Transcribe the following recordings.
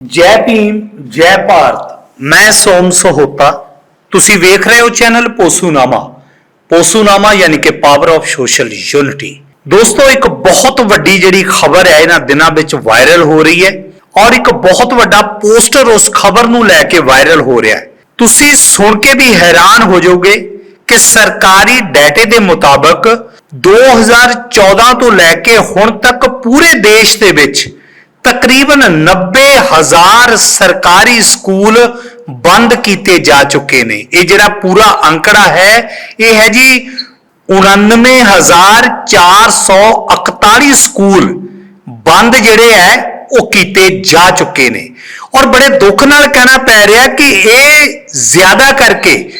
ਜੈ ਭੀਮ, ਜੈ ਭਾਰਤ। ਮੈਂ ਸੋਮ ਸਹੋਤਾ। ਤੁਸੀਂ ਵੇਖ ਰਹੇ ਹੋ ਚੈਨਲ ਪੋਸੂਨਾਮਾ। ਪੋਸੂਨਾਮਾ ਯਾਨੀ ਕਿ ਪਾਵਰ ਆਫ ਸੋਸ਼ਲ ਯੂਨਿਟੀ ਦੋਸਤੋ, ਇੱਕ ਬਹੁਤ ਵੱਡੀ ਜਿਹੜੀ ਖਬਰ ਹੈ, ਇਹਨਾਂ ਦਿਨਾਂ ਵਿੱਚ ਵਾਇਰਲ ਹੋ ਰਹੀ ਹੈ ਔਰ ਇੱਕ ਬਹੁਤ ਵੱਡਾ ਪੋਸਟਰ ਉਸ ਖਬਰ ਨੂੰ ਲੈ ਕੇ ਵਾਇਰਲ ਹੋ ਰਿਹਾ ਹੈ। ਤੁਸੀਂ ਸੁਣ ਕੇ ਵੀ ਹੈਰਾਨ ਹੋ ਜਾਓਗੇ ਕਿ ਸਰਕਾਰੀ ਡਾਟੇ ਦੇ ਮੁਤਾਬਕ 2014 ਤੋਂ ਲੈ ਕੇ ਹੁਣ ਤੱਕ ਪੂਰੇ ਦੇਸ਼ ਦੇ ਵਿੱਚ ਤਕਰੀਬਨ 90000 ਸਰਕਾਰੀ ਸਕੂਲ ਬੰਦ ਕੀਤੇ ਜਾ ਚੁੱਕੇ ਨੇ। ਇਹ ਜਿਹੜਾ ਪੂਰਾ ਅੰਕੜਾ ਹੈ, ਇਹ ਹੈ ਜੀ 99441 ਸਕੂਲ ਬੰਦ ਜਿਹੜੇ ਹੈ, ਉਹ ਕੀਤੇ ਜਾ ਚੁੱਕੇ ਨੇ। ਔਰ ਬੜੇ ਦੁੱਖ ਨਾਲ ਕਹਿਣਾ ਪੈ ਰਿਹਾ ਕਿ ਇਹ ਜ਼ਿਆਦਾ ਕਰਕੇ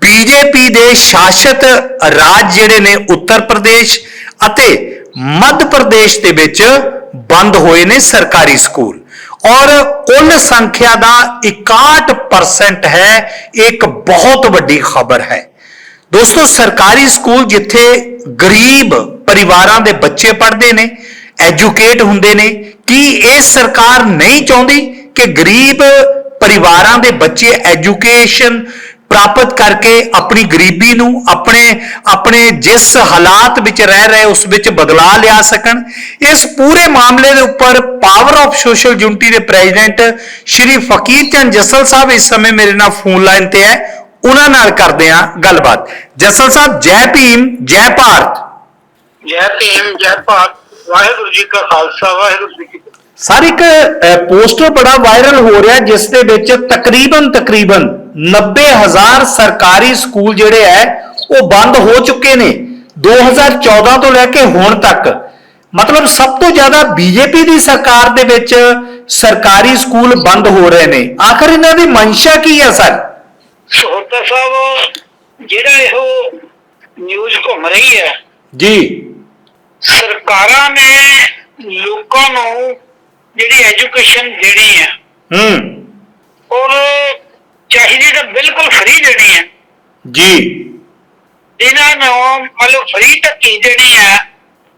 ਬੀਜੇਪੀ ਦੇ ਸ਼ਾਸਿਤ ਰਾਜ ਜਿਹੜੇ ਨੇ, ਉੱਤਰ ਪ੍ਰਦੇਸ਼ ਅਤੇ ਮੱਧ ਪ੍ਰਦੇਸ਼ ਦੇ ਵਿੱਚ ਬੰਦ ਹੋਏ ਨੇ ਸਰਕਾਰੀ ਸਕੂਲ। ਔਰ ਕੁੱਲ ਸੰਖਿਆ ਦਾ 61% ਹੈ ਇਹ ਇੱਕ ਬਹੁਤ ਵੱਡੀ ਖਬਰ ਹੈ। ਦੋਸਤੋ, ਸਰਕਾਰੀ ਸਕੂਲ ਜਿੱਥੇ ਗਰੀਬ ਪਰਿਵਾਰਾਂ ਦੇ ਬੱਚੇ ਪੜ੍ਹਦੇ ਨੇ, ਐਜੂਕੇਟ ਹੁੰਦੇ ਨੇ, ਕੀ ਇਹ ਸਰਕਾਰ ਨਹੀਂ ਚਾਹੁੰਦੀ ਕਿ ਗਰੀਬ ਪਰਿਵਾਰਾਂ ਦੇ ਬੱਚੇ ਐਜੂਕੇਸ਼ਨ ਪ੍ਰਾਪਤ ਕਰਕੇ ਆਪਣੀ ਗਰੀਬੀ ਨੂੰ ਆਪਣੇ ਆਪਣੇ ਜਿਸ ਹਾਲਾਤ ਵਿੱਚ ਰਹਿ ਰਹੇ ਉਸ ਵਿੱਚ ਬਦਲਾ ਲਿਆ ਸਕਣ। ਇਸ ਪੂਰੇ ਮਾਮਲੇ ਦੇ ਉੱਪਰ ਪਾਵਰ ਆਫ ਸੋਸ਼ਲ ਯੂਨਿਟੀ ਦੇ ਪ੍ਰੈਜ਼ੀਡੈਂਟ ਸ਼੍ਰੀ ਫਕੀਰ ਚੰਦ ਜਸਲ ਸਾਹਿਬ ਇਸ ਸਮੇਂ ਮੇਰੇ ਨਾਲ ਫੋਨ ਲਾਈਨ ਤੇ ਹੈ। ਉਹਨਾਂ ਨਾਲ ਕਰਦੇ ਹਾਂ ਗੱਲਬਾਤ। ਜਸਲ ਸਾਹਿਬ ਜੈ ਭੀਮ ਜੈ ਭਾਰਤ। ਜੈ ਭੀਮ ਜੈ ਭਾਰਤ। ਵਾਹਿਗੁਰੂ ਜੀ ਕਾ ਖਾਲਸਾ ਵਾਹਿਗੁਰੂ ਜੀ ਕੀ ਸਰ ਇੱਕ ਪੋਸਟਰ ਬੜਾ ਵਾਇਰਲ ਹੋ ਰਿਹਾ ਜਿਸ ਦੇ ਵਿੱਚ ਤਕਰੀਬਨ ਤਕਰੀਬਨ 90000 ਸਰਕਾਰੀ ਸਕੂਲ ਜਿਹੜੇ ਹੈ ਉਹ ਬੰਦ ਹੋ ਚੁੱਕੇ ਨੇ 2014 ਤੋਂ ਲੈ ਕੇ ਹੁਣ ਤੱਕ। ਮਤਲਬ ਸਭ ਤੋਂ ਜ਼ਿਆਦਾ ਬੀਜੇਪੀ ਦੀ ਸਰਕਾਰ ਦੇ ਵਿੱਚ ਸਰਕਾਰੀ ਸਕੂਲ ਬੰਦ ਹੋ ਰਹੇ ਨੇ। ਆਖਰ ਇਹਨਾਂ ਦੀ ਮਨਸ਼ਾ ਕੀ ਹੈ ਸਰ? ਸਹੋਤਾ ਸਾਹਿਬ ਜਿਹੜਾ ਇਹੋ ਨਿਊਜ਼ ਘੁੰਮ ਰਹੀ ਹੈ ਜੀ। ਸਰਕਾਰਾਂ ਨੇ ਲੋਕਾਂ ਨੂੰ ਜਿਹੜੀ ਐਜੂਕੇਸ਼ਨ ਦੇਣੀ ਹੈ ਹੂੰ। ਔਰ ਚਾਹੀਦੀ ਤਾਂ ਬਿਲਕੁਲ ਫ੍ਰੀ ਦੇਣੀ ਹੈ। ਜੀ। ਇਹਨਾਂ ਨੂੰ ਮਤਲਬ ਫ੍ਰੀ ਤਾਂ ਕੀ ਦੇਣੀ ਹੈ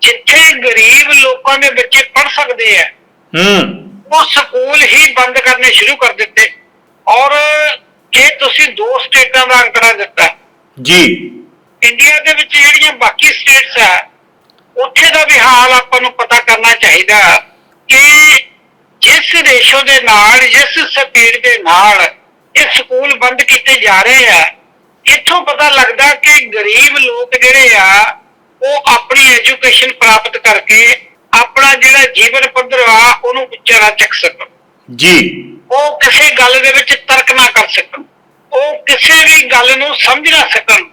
ਜਿੱਥੇ ਗਰੀਬ ਲੋਕਾਂ ਦੇ ਬੱਚੇ ਪੜ ਸਕਦੇ ਆ ਹੂੰ। ਉਹ ਸਕੂਲ ਹੀ ਬੰਦ ਕਰਨੇ ਸ਼ੁਰੂ ਕਰ ਦਿੱਤੇ। ਔਰ ਇਹ ਤੁਸੀਂ ਦੋ ਸਟੇਟਾਂ ਦਾ ਅੰਕੜਾ ਦਿੱਤਾ ਜੀ। ਇੰਡੀਆ ਦੇ ਵਿੱਚ ਜਿਹੜੀਆਂ ਬਾਕੀ ਸਟੇਟਸ ਆ ਉੱਥੇ ਦਾ ਵੀ ਹਾਲ ਆਪਾਂ ਨੂੰ ਪਤਾ ਕਰਨਾ ਚਾਹੀਦਾ ਕਿ ਜਿਸ ਰੇਸ਼ੋ ਦੇ ਨਾਲ ਜਿਸ ਸਪੀਡ ਦੇ ਨਾਲ ਇਹ ਸਕੂਲ ਬੰਦ ਕੀਤੇ ਜਾ ਰਹੇ ਆ ਇੱਥੋਂ ਪਤਾ ਲੱਗਦਾ ਕਿ ਗਰੀਬ ਲੋਕ ਜਿਹੜੇ ਆ ਉਹ ਆਪਣੀ ਐਜੂਕੇਸ਼ਨ ਪ੍ਰਾਪਤ ਕਰਕੇ ਆਪਣਾ ਜਿਹੜਾ ਜੀਵਨ ਪੱਧਰ ਆ ਉਹਨੂੰ ਉੱਚਾ ਨਾ ਚੱਕ ਸਕਣ। ਜੀ। ਉਹ ਕਿਸੇ ਗੱਲ ਦੇ ਵਿੱਚ ਤਰਕ ਨਾ ਕਰ ਸਕਣ। ਉਹ ਕਿਸੇ ਵੀ ਗੱਲ ਨੂੰ ਸਮਝ ਨਾ ਸਕਣ।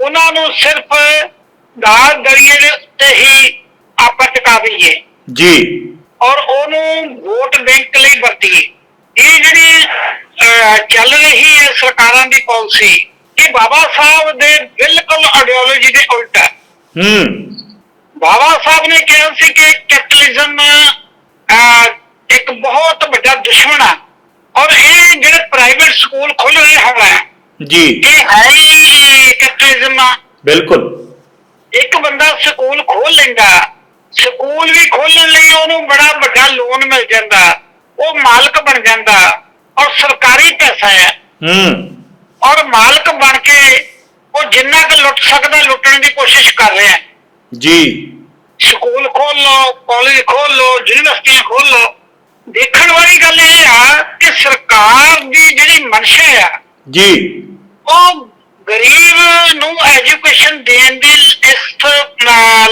ਉਹਨਾਂ ਨੂੰ ਸਿਰਫ ਦਾਲ ਦਲੀਏ ਦੇ ਉੱਤੇ ਹੀ ਆਪਾਂ ਟਿਕਾ ਦਈਏ। ਜੀ। ਔਰ ਉਹਨੂੰ ਵੋਟ ਬੈਂਕ ਲਈ ਵਰਤੀਏ। ਇਹ ਜਿਹੜੀ ਚੱਲ ਰਹੀ ਹੈ ਸਰਕਾਰਾਂ ਦੀ ਪਾਲਿਸੀ ਇਹ ਬਾਬਾ ਸਾਹਿਬ ਦੇ ਬਿਲਕੁਲ ਆਈਡੀਓਲੋਜੀ ਦੇ ਉਲਟ ਹੈ। ਹੂੰ। ਬਾਬਾ ਸਾਹਿਬ ਨੇ ਕਿਹਾ ਸੀ ਕਿ ਕੈਪੀਟਲਿਜ਼ਮ ਇੱਕ ਬਹੁਤ ਵੱਡਾ ਦੁਸ਼ਮਣ ਹੈ। ਔਰ ਇਹ ਜਿਹੜੇ ਪ੍ਰਾਈਵੇਟ ਸਕੂਲ ਖੁੱਲ ਰਹੇ ਹਨ ਜੀ। ਇਹ ਹੈ ਹੀ ਕੈਪੀਟਲਿਜ਼ਮ ਆ। ਬਿਲਕੁਲ। ਇੱਕ ਬੰਦਾ ਸਕੂਲ ਖੋਲ ਲੈਂਦਾ ਸਕੂਲ ਵੀ ਖੋਲਣ ਲਈ ਉਹਨੂੰ ਬੜਾ ਵੱਡਾ ਲੋਨ ਮਿਲ ਜਾਂਦਾ। ਉਹ ਮਾਲਕ ਬਣ ਜਾਂਦਾ ਔਰ ਸਰਕਾਰੀ ਪੈਸਾ ਹੈ। ਹੂੰ। ਔਰ ਮਾਲਕ ਬਣ ਕੇ ਉਹ ਜਿੰਨਾ ਕੁ ਲੁੱਟ ਸਕਦਾ ਲੁੱਟਣ ਦੀ ਕੋਸ਼ਿਸ਼ ਕਰ ਰਿਹਾ ਹੈ। ਜੀ। ਸਕੂਲ ਖੋਲ ਲਓ ਕਾਲਜ ਖੋਲ ਲਓ ਯੂਨੀਵਰਸਿਟੀਆਂ ਖੋਲ ਲਓ। ਦੇਖਣ ਵਾਲੀ ਗੱਲ ਇਹ ਆ ਕਿ ਸਰਕਾਰ ਦੀ ਜਿਹੜੀ ਮਨਸ਼ਾ ਆ ਜੀ। ਉਹ ਗਰੀਬ ਨੂੰ ਐਜੂਕੇਸ਼ਨ ਦੇਣ ਦੀ ਇਸ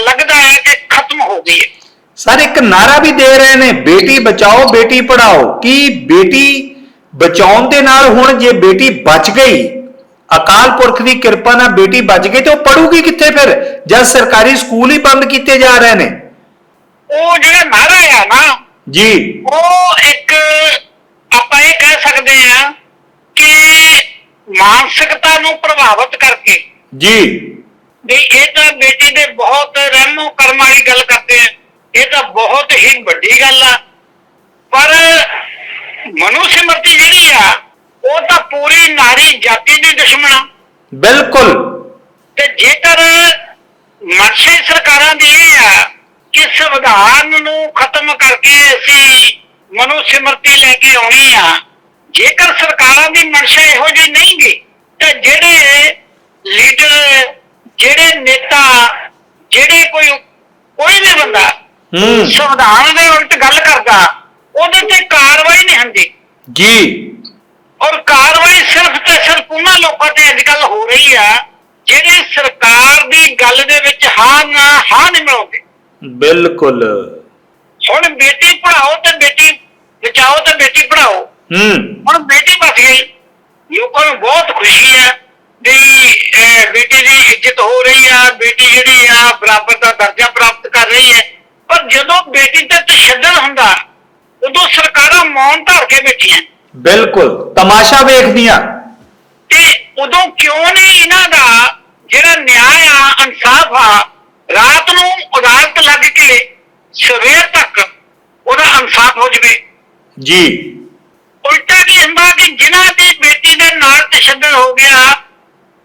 ਲੱਗਦਾ ਹੈ ਕਿ ਖਤਮ ਹੋ ਗਈ ਹੈ। ਸਰ ਇੱਕ ਨਾਰਾ ਵੀ ਦੇ ਰਹੇ ਨੇ ਬੇਟੀ ਬਚਾਓ ਬੇਟੀ ਪੜਾਓ ਕੀ ਬੇਟੀ ਬਚਾਉਣ ਦੇ ਨਾਲ ਹੁਣ ਜੇ ਬੇਟੀ ਬਚ ਗਈ ਅਕਾਲ ਪੁਰਖ ਦੀ ਕਿਰਪਾ ਨਾਲ ਬੇਟੀ ਬਚ ਗਈ ਤੇ ਉਹ ਪੜੂਗੀ ਕਿੱਥੇ ਫਿਰ? ਜਦ ਸਰਕਾਰੀ ਸਕੂਲ ਹੀ ਬੰਦ ਕੀਤੇ ਜਾ ਰਹੇ ਨੇ। ਉਹ ਜਿਹੜਾ ਨਾਰਾ ਆ ਨਾ ਜੀ। ਉਹ ਇੱਕ ਆਪਾਂ ਇਹ ਕਹਿ ਸਕਦੇ ਆ ਕਿ ਮਾਨਸਿਕਤਾ ਨੂੰ ਪ੍ਰਭਾਵਿਤ ਕਰਕੇ ਜੀ। ਵੀ ਇਹ ਤਾਂ ਬੇਟੀ ਦੇ ਬਹੁਤ ਰਹਿਮੋ ਕਰਮ ਵਾਲੀ ਗੱਲ ਕਰਦੇ ਆ। ਇਹ ਤਾਂ ਬਹੁਤ ਹੀ ਵੱਡੀ ਗੱਲ ਆ। ਪਰ ਮਨੁ ਸਿਮਰਤੀ ਜਿਹੜੀ ਆ ਉਹ ਤਾਂ ਪੂਰੀ ਨਾਰੀ ਜਾਤੀ ਦੀ ਦੁਸ਼ਮਣ ਆ। ਬਿਲਕੁਲ। ਤੇ ਜੇਕਰ ਮਨਸ਼ੇ ਸਰਕਾਰਾਂ ਦੀ ਇਹ ਆ ਕਿ ਸੰਵਿਧਾਨ ਨੂੰ ਖਤਮ ਕਰਕੇ ਅਸੀਂ ਮਨੋ ਸਿਮਰਤੀ ਲੈ ਕੇ ਆਉਣੀ ਆ ਜੇਕਰ ਸਰਕਾਰਾਂ ਦੀ ਮਨਸ਼ਾ ਇਹੋ ਜਿਹੀ ਨਹੀਂ ਗੀ ਤਾਂ ਜਿਹੜੇ ਲੀਡਰ ਜਿਹੜੇ ਨੇਤਾ ਜਿਹੜੇ ਕੋਈ ਕੋਈ ਵੀ ਬੰਦਾ ਹੂੰ। ਸੰਵਿਧਾਨ ਦੇ ਉਲਟ ਗੱਲ ਕਰਦਾ ਉਹਦੇ ਤੇ ਕਾਰਵਾਈ ਨਹੀਂ ਹੁੰਦੀ। ਜੀ। ਔਰ ਕਾਰਵਾਈ ਸਿਰਫ ਤੇ ਸਿਰਫ ਉਹਨਾਂ ਲੋਕਾਂ ਤੇ ਅੱਜ ਕੱਲ ਹੋ ਰਹੀ ਆ ਜਿਹੜੇ ਸਰਕਾਰ ਦੀ ਗੱਲ ਦੇ ਵਿੱਚ ਹਾਂ ਨਾ ਹਾਂ ਨਹੀਂ ਮਿਲਾਉਂਦੇ ਬਿਲਕੁਲ। ਹੁਣ ਬੇਟੀ ਪੜਾਓ ਤੇ ਬੇਟੀ ਬਚਾਓ ਤੇ ਬੇਟੀ ਪੜਾਓ ਹੂੰ। ਹੁਣ ਬੇਟੀ ਬਚ ਗਈ ਲੋਕਾਂ ਨੂੰ ਬਹੁਤ ਖੁਸ਼ੀ ਹੈ ਵੀ ਬੇਟੀ ਦੀ ਇੱਜ਼ਤ ਹੋ ਰਹੀ ਆ ਬੇਟੀ ਜਿਹੜੀ ਆ ਬਰਾਬਰ ਦਾ ਦਰਜਾ ਪ੍ਰਾਪਤ ਕਰ ਰਹੀ ਹੈ। ਪਰ ਜਦੋਂ ਬੇਟੀ ਤੇ ਤਸ਼ੱਦਦ ਹੁੰਦਾ ਉਦੋਂ ਸਰਕਾਰਾਂ ਮੌਨ ਧਾਰ ਕੇ ਬੈਠੀਆਂ। ਬਿਲਕੁਲ ਤਮਾਸ਼ਾ ਵੇਖਦੀਆਂ। ਤੇ ਉਦੋਂ ਕਿਉਂ ਨਹੀਂ ਇਹਨਾਂ ਦਾ ਜਿਹੜਾ ਨਿਆਂ ਆ ਇਨਸਾਫ ਆ ਰਾਤ ਨੂੰ ਅਦਾਲਤ ਲੱਗ ਕੇ ਸਵੇਰ ਤੱਕ ਉਹਦਾ ਇਨਸਾਫ ਹੋ ਜਵੇ? ਜੀ। ਉਲਟਾ ਕੀ ਹੁੰਦਾ ਕਿ ਜਿਨ੍ਹਾਂ ਦੀ ਬੇਟੀ ਦੇ ਨਾਲ ਤਸ਼ੱਦਦ ਹੋ ਗਿਆ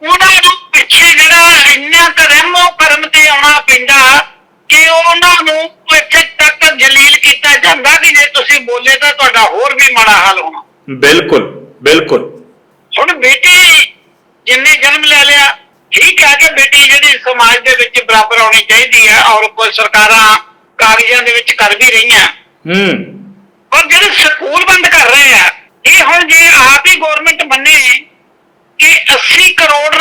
ਉਹਨਾਂ ਨੂੰ ਪਿੱਛੇ ਜਿਹੜਾ ਇੰਨਾ ਕਰਮੋ ਕਰਮ ਤੇ ਆਉਣਾ ਪੈਂਦਾ ਕਿ ਉਹਨਾਂ ਨੂੰ ਇੱਥੇ ਤੱਕ ਜਲੀਲ ਕੀਤਾ ਜਾਂਦਾ ਕਿ ਜੇ ਤੁਸੀਂ ਬੋਲੇ ਤਾਂ ਤੁਹਾਡਾ ਹੋਰ ਵੀ ਮਾੜਾ ਹਾਲ ਹੋਣਾ। ਬਿਲਕੁਲ ਬਿਲਕੁਲ। ਹੁਣ ਬੇਟੀ ਜਿੰਨੇ ਜਨਮ ਲੈ ਲਿਆ ਠੀਕ ਹੈ ਕਿ ਬੇਟੀ ਜਿਹੜੀ ਸਮਾਜ ਦੇ ਵਿੱਚ ਬਰਾਬਰ ਆਉਣੀ ਚਾਹੀਦੀ ਹੈ ਔਰ ਕੋਈ ਸਰਕਾਰਾਂ ਕਾਗਜ਼ਾਂ ਦੇ ਵਿੱਚ ਕਰ ਵੀ ਰਹੀਆਂ। ਹੂੰ। ਪਰ ਜਿਹੜੇ ਸਕੂਲ ਬੰਦ ਕਰ ਰਹੇ ਆ ਇਹ ਹੁਣ ਜੇ ਆਪ ਹੀ ਗਵਰਨਮੈਂਟ ਮੰਨੇ ਕਿ 80 ਕਰੋੜ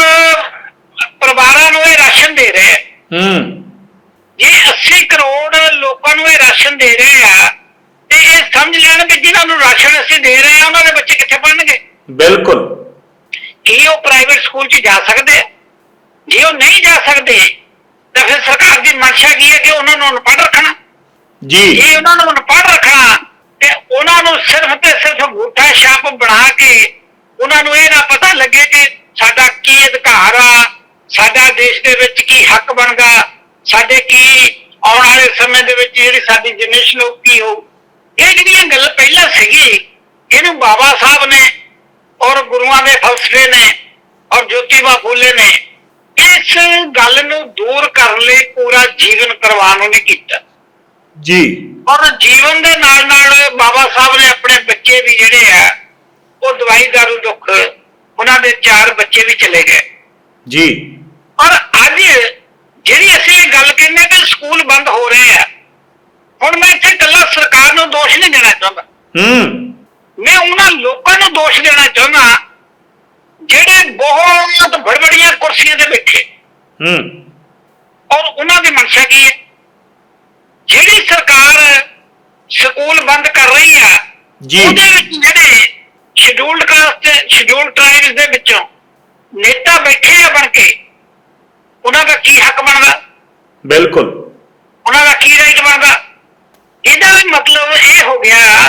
ਪਰਿਵਾਰਾਂ ਨੂੰ ਇਹ ਰਾਸ਼ਨ ਦੇ ਰਹੇ ਆ। ਹੂੰ। ਜੇ 80 ਕਰੋੜ ਲੋਕਾਂ ਨੂੰ ਇਹ ਰਾਸ਼ਨ ਦੇ ਰਹੇ ਆ ਤੇ ਇਹ ਸਮਝ ਲੈਣ ਕਿ ਜਿਨ੍ਹਾਂ ਨੂੰ ਰਾਸ਼ਨ ਅਸੀਂ ਦੇ ਰਹੇ ਆ ਉਹਨਾਂ ਦੇ ਬੱਚੇ ਕਿੱਥੇ ਪੜਨਗੇ ਬਿਲਕੁਲ। ਕੀ ਉਹ ਪ੍ਰਾਈਵੇਟ ਸਕੂਲ 'ਚ ਜਾ ਸਕਦੇ ਆ? ਜੇ ਉਹ ਨਹੀਂ ਜਾ ਸਕਦੇ ਤਾਂ ਫਿਰ ਸਰਕਾਰ ਦੀ ਮਨਸ਼ਾ ਕੀ ਹੈ ਕਿ ਉਹਨਾਂ ਨੂੰ ਅਨਪੜ੍ਹ ਰੱਖਣਾ? ਜੀ। ਜੇ ਉਹਨਾਂ ਨੂੰ ਅਨਪੜ੍ਹ ਰੱਖਣਾ ਤੇ ਉਹਨਾਂ ਨੂੰ ਸਿਰਫ ਤੇ ਸਿਰਫ ਅੰਗੂਠਾ ਛਾਪ ਬਣਾ ਕੇ ਉਹਨਾਂ ਨੂੰ ਇਹ ਨਾ ਪਤਾ ਲੱਗੇ ਕਿ ਸਾਡਾ ਕੀ ਅਧਿਕਾਰ ਆ ਸਾਡਾ ਦੇਸ਼ ਦੇ ਵਿੱਚ ਕੀ ਹੱਕ ਬਣਦਾ ਸਾਡੇ ਕੀ ਆਉਣ ਵਾਲੇ ਸਮੇਂ ਦੇ ਵਿੱਚ ਜਿਹੜੀ ਸਾਡੀ ਜਨਰੇਸ਼ਨ ਉਹ ਕੀ ਹੋ ਇਹ ਜਿਹੜੀਆਂ ਗੱਲ ਪਹਿਲਾਂ ਸੀਗੀ ਇਹਨੂੰ ਬਾਬਾ ਸਾਹਿਬ ਨੇ ਔਰ ਗੁਰੂਆਂ ਦੇ ਫਲਸਫੇ ਨੇ ਔਰ ਜੋਤੀਬਾ ਫੂਲੇ ਨੇ ਇਸ ਗੱਲ ਨੂੰ ਦੂਰ ਕਰਨ ਲਈ ਪੂਰਾ ਜੀਵਨ ਕਰਵਾਉਣ ਉਹਨੇ ਕੀਤਾ। ਜੀ। ਔਰ ਜੀਵਨ ਦੇ ਨਾਲ ਨਾਲ ਬਾਬਾ ਸਾਹਿਬ ਨੇ ਆਪਣੇ ਬੱਚੇ ਵੀ ਜਿਹੜੇ ਆ ਉਹ ਦਵਾਈ ਦਾਰੂ ਦੁੱਖ ਉਹਨਾਂ ਦੇ ਚਾਰ ਬੱਚੇ ਵੀ ਚਲੇ ਗਏ। ਜੀ। ਔਰ ਅੱਜ ਜਿਹੜੀ ਅਸੀਂ ਇਹ ਗੱਲ ਕਹਿੰਦੇ ਕਿ ਸਕੂਲ ਬੰਦ ਹੋ ਰਹੇ ਆ ਹੁਣ ਮੈਂ ਇੱਥੇ ਇਕੱਲਾ ਸਰਕਾਰ ਨੂੰ ਦੋਸ਼ ਨਹੀਂ ਦੇਣਾ ਚਾਹੁੰਦਾ। ਹੂੰ। ਮੈਂ ਉਹਨਾਂ ਲੋਕਾਂ ਨੂੰ ਦੋਸ਼ ਦੇਣਾ ਚਾਹੁੰਦਾ ਜਿਹੜੇ ਬਹੁਤ ਬੜਬੜੀਆਂ ਕੁਰਸੀਆਂ ਤੇ ਬੈਠੇ। ਹੂੰ। ਔਰ ਉਹਨਾਂ ਦੀ ਮਨਸ਼ਾ ਕੀ ਹੈ? ਜਿਹੜੀ ਸਰਕਾਰ ਸਕੂਲ ਬੰਦ ਕਰ ਰਹੀ ਆ ਜੀ। ਉਹਦੇ ਵਿੱਚ ਜਿਹੜੇ ਸ਼ਡਿਊਲਡ ਕਾਸਟ ਸ਼ਡਿਊਲਡ ਟ੍ਰਾਈਬਸ ਦੇ ਵਿੱਚੋਂ ਨੇਤਾ ਬੈਠੇ ਆ ਬਣ ਕੇ ਉਹਨਾਂ ਦਾ ਕੀ ਹੱਕ ਬਣਦਾ? ਬਿਲਕੁਲ। ਉਹਨਾਂ ਦਾ ਕੀ ਰਾਈਟ ਬਣਦਾ? ਇਹਦਾ ਵੀ ਮਤਲਬ ਇਹ ਹੋ ਗਿਆ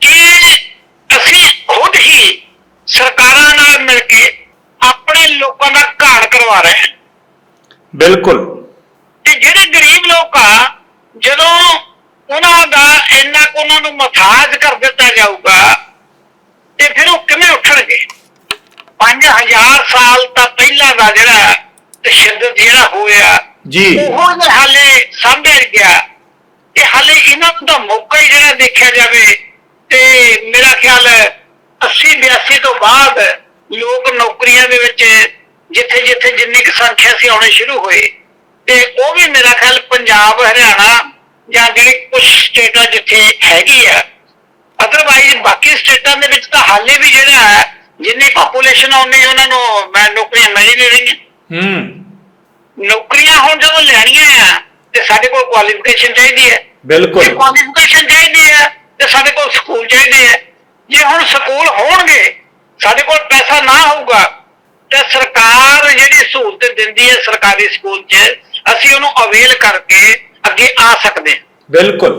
ਕਿ ਅਸੀਂ ਖੁਦ ਹੀ ਸਰਕਾਰਾਂ ਨਾਲ ਮਿਲ ਕੇ ਆਪਣੇ ਲੋਕਾਂ ਦਾ ਘਾਣ ਕਰਵਾ ਰਹੇ ਹਾਂ। ਬਿਲਕੁਲ। ਤੇ ਜਿਹੜੇ ਗਰੀਬ ਲੋਕ ਆ ਜਦੋਂ ਉਹਨਾਂ ਦਾ ਇੰਨਾ ਕੁ ਉਹਨਾਂ ਨੂੰ ਮਥਾਜ ਕਰ ਦਿੱਤਾ ਜਾਊਗਾ ਤੇ ਫਿਰ ਉਹ ਕਿਵੇਂ ਉੱਠਣਗੇ? 5000 ਸਾਲ ਤਾਂ ਪਹਿਲਾਂ ਦਾ ਜਿਹੜਾ ਤਸ਼ੱਦਦ ਜਿਹੜਾ ਹੋਇਆ ਜੀ। ਉਹ ਹਾਲੇ ਨੀ ਗਿਆ। ਤੇ ਹਾਲੇ ਇਹਨਾਂ ਨੂੰ ਤਾਂ ਮੌਕਾ ਹੀ ਜਿਹੜਾ ਦੇਖਿਆ ਜਾਵੇ ਤੇ ਮੇਰਾ ਖਿਆਲ ਹੈ 80 82 ਤੋਂ ਬਾਅਦ ਲੋਕ ਨੌਕਰੀਆਂ ਦੇ ਵਿੱਚ ਜਿੱਥੇ ਜਿੱਥੇ ਜਿੰਨੀ ਕੁ ਸੰਖਿਆ ਸੀ ਆਉਣੇ ਸ਼ੁਰੂ ਹੋਏ। ਤੇ ਉਹ ਵੀ ਮੇਰਾ ਖਿਆਲ ਪੰਜਾਬ ਹਰਿਆਣਾ ਜਾਂ ਜਿਹੜੇ ਕੁਝ ਸਟੇਟਾਂ ਜਿੱਥੇ ਹੈਗੀ ਆ। ਅਦਰਵਾਈਜ਼ ਬਾਕੀ ਸਟੇਟਾਂ ਦੇ ਵਿੱਚ ਤਾਂ ਹਾਲੇ ਵੀ ਜਿਹੜਾ ਜਿੰਨੀ ਪਾਪੂਲੇਸ਼ਨ ਆਉਣੀ ਉਹਨਾਂ ਨੂੰ ਮੈਂ ਨੌਕਰੀਆਂ ਮਿਲ ਨਹੀਂ ਰਹੀਆਂ। ਹੂੰ। ਨੌਕਰੀਆਂ ਹੁਣ ਜਦੋਂ ਲੈਣੀਆਂ ਆ ਤੇ ਸਾਡੇ ਕੋਲ ਕੁਆਲੀਫਿਕੇਸ਼ਨ ਚਾਹੀਦੀ ਹੈ ਬਿਲਕੁਲ। ਕੁਆਲੀਫਿਕੇਸ਼ਨ ਚਾਹੀਦੀ ਹੈ ਤੇ ਸਾਡੇ ਕੋਲ ਸਕੂਲ ਚਾਹੀਦੇ ਹੈ ਜੇ ਹੁਣ ਸਕੂਲ ਹੋਣਗੇ ਸਾਡੇ ਕੋਲ ਪੈਸਾ ਨਾ ਹੋਊਗਾ ਤੇ ਸਰਕਾਰ ਜਿਹੜੀ ਸਹੂਲਤ ਦਿੰਦੀ ਹੈ ਸਰਕਾਰੀ ਸਕੂਲ 'ਚ ਅਸੀਂ ਉਹਨੂੰ ਅਵੇਲ ਕਰਕੇ ਅੱਗੇ ਆ ਸਕਦੇ ਹਾਂ। ਬਿਲਕੁਲ।